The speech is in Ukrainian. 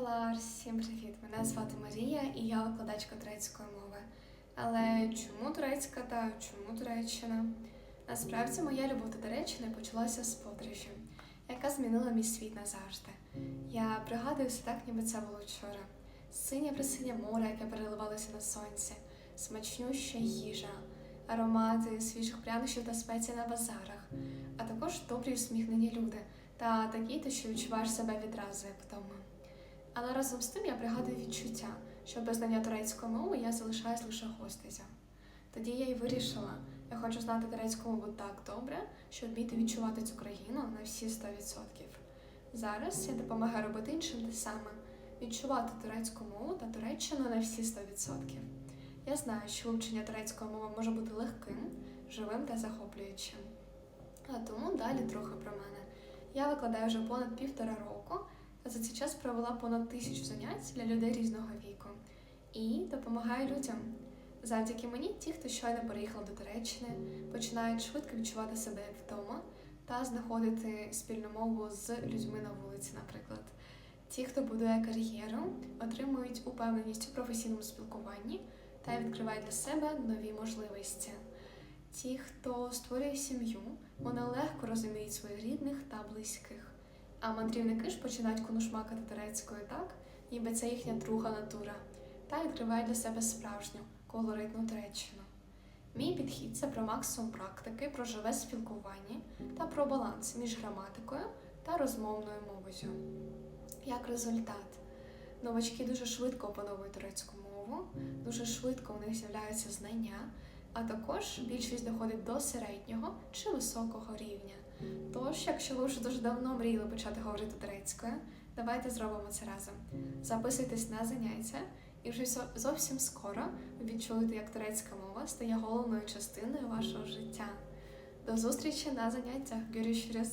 Шоколар, всім привіт! Мене звати Марія і я викладачка турецької мови. Але чому турецька та чому Туреччина? Насправді моя любов до Туреччини почалася з подорожі, яка змінила мій світ назавжди. Я пригадую все так, ніби це було вчора. Синє присинє море, яке переливалося на сонці, смачнюща їжа, аромати свіжих прянощів та спецій на базарах, а також добрі усміхнені люди та такі, що відчуваєш себе відразу як вдома. Але разом з тим я пригадую відчуття, що без знання турецької мови я залишаюсь лише гостезя. Тоді я й вирішила, я хочу знати турецьку мову так добре, щоб вміти відчувати цю країну на всі 100%. Зараз я допомагаю робити іншим те саме, відчувати турецьку мову та Туреччину на всі 100%. Я знаю, що вивчення турецької мови може бути легким, живим та захоплюючим. А тому далі трохи про мене. Я викладаю вже понад півтора року, за цей час провела понад тисячу занять для людей різного віку і допомагаю людям. Завдяки мені ті, хто щойно переїхав до Туреччини, починають швидко відчувати себе як вдома та знаходити спільну мову з людьми на вулиці, наприклад. Ті, хто будує кар'єру, отримують упевненість у професійному спілкуванні та відкривають для себе нові можливості. Ті, хто створює сім'ю, вони легко розуміють своїх рідних та близьких. А мандрівники ж починають конушмакати турецькою так, ніби це їхня друга натура, та відкривають для себе справжню колоритну Туреччину. Мій підхід це про максимум практики, про живе спілкування та про баланс між граматикою та розмовною мовою. Як результат, новачки дуже швидко опановують турецьку мову, дуже швидко у них з'являються знання, а також більшість доходить до середнього чи високого рівня. Тож, якщо ви вже дуже давно мріяли почати говорити турецькою, давайте зробимо це разом. Записуйтесь на заняття, і вже зовсім скоро ви відчуєте, як турецька мова стає головною частиною вашого життя. До зустрічі на заняттях. Görüşürüz!